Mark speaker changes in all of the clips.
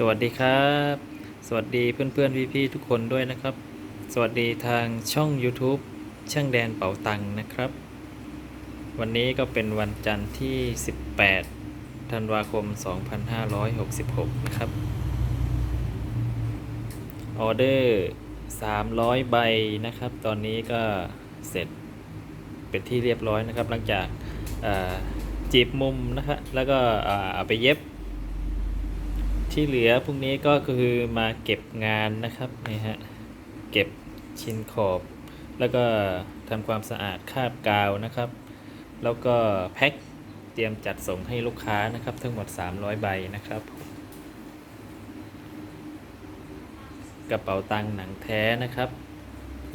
Speaker 1: สวัสดีครับ สวัสดีเพื่อนๆพี่ๆทุกคนด้วยนะครับ สวัสดีทางช่อง YouTube ช่างแดนเป๋าตังค์นะครับ วันนี้ก็เป็นวันจันทร์ที่ 18 ธันวาคม 2566 นะครับ ออเดอร์ 300 ใบนะครับ ตอนนี้ก็เสร็จเป็นที่เรียบร้อยนะครับ หลังจากจีบมุมนะครับแล้วก็เอาไปเย็บ ที่เหลือพรุ่งนี้ก็คือมาเก็บงานนะครับนี่ฮะเก็บชิ้นขอบ แล้วก็ทำความสะอาดคาบกาวนะครับ แล้วก็แพ็คเตรียมจัดส่งให้ลูกค้านะครับ ทั้งหมด 300 ใบนะครับ กระเป๋าตังค์หนังแท้นะครับ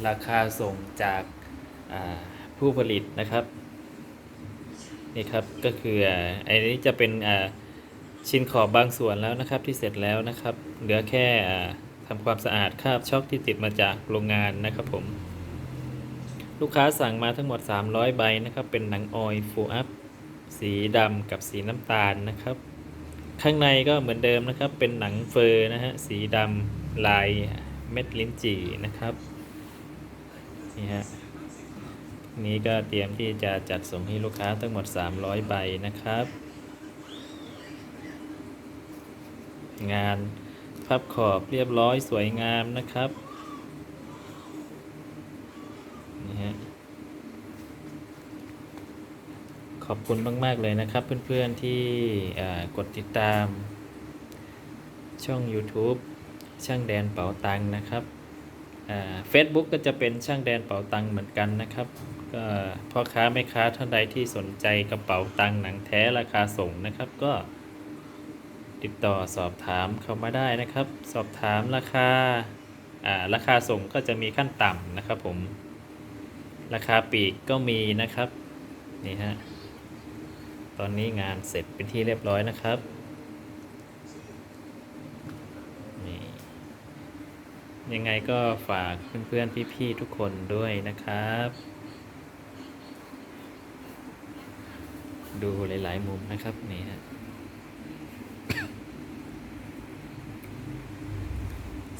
Speaker 1: ราคาส่งจากาผู้ผลิตนะครับนี่ครับก็คืออันนี้จะเป็นอ่า ชิ้นขอบบางส่วนแล้วนะครับที่เสร็จแล้วนะครับ เหลือแค่อ่าทำความสะอาดคราบช็อกที่ติดมาจากโรงงานนะครับผม ลูกค้าสั่งมาทั้งหมด 300 ใบนะครับ เป็นหนังออยฟูอัพสีดำกับสีน้ำตาลนะครับ ข้างในก็เหมือนเดิมนะครับ เป็นหนังเฟอร์นะฮะสีดำลายเม็ดลิ้นจี่นะครับนี่ฮะนี้ก็เตรียมที่จะจัดส่งให้ลูกค้าทั้งหมด 300 ใบนะครับ งานพับขอบเรียบร้อยสวยงามนะครับนี่ฮะขอบคุณมาก ๆ เลยนะครับ เพื่อน ๆ ที่กดติดตาม ช่อง YouTube ช่างแดนเป๋าตังค์นะครับเฟซบุ๊กก็จะเป็นช่างแดนเป๋าตังค์เหมือนกันนะครับก็พ่อค้าแม่ค้าท่านใดที่สนใจกระเป๋าตังค์หนังแท้ราคาส่งนะครับก็ ติดต่อสอบถามเข้ามาได้นะครับ สอบถามราคาอ่าราคาส่งก็จะมีขั้นต่ำนะครับผม ราคาปีกก็มีนะครับนี่ฮะตอนนี้งานเสร็จเป็นที่เรียบร้อยนะครับนี่ยังไงก็ฝากเพื่อนๆพี่ๆทุกคนด้วยนะครับ ดูหลายๆมุมนะครับนี่ฮะ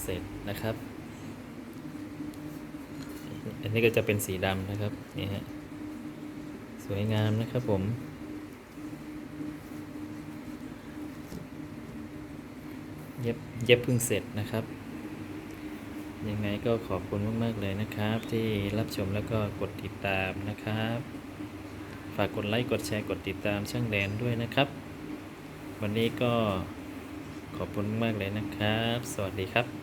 Speaker 1: เสร็จนะครับ อันนี้ก็จะเป็นสีดำนะครับนี่ฮะสวยงามนะครับผมเย็บเย็บเพิ่งเสร็จนะครับ ยังไงก็ขอบคุณมากๆเลยนะครับ ที่รับชมแล้วก็กดติดตามนะครับ ฝากกดไลค์กดแชร์กดติดตามช่างแดนด้วยนะครับ วันนี้ก็ขอบคุณมากเลยนะครับ สวัสดีครับ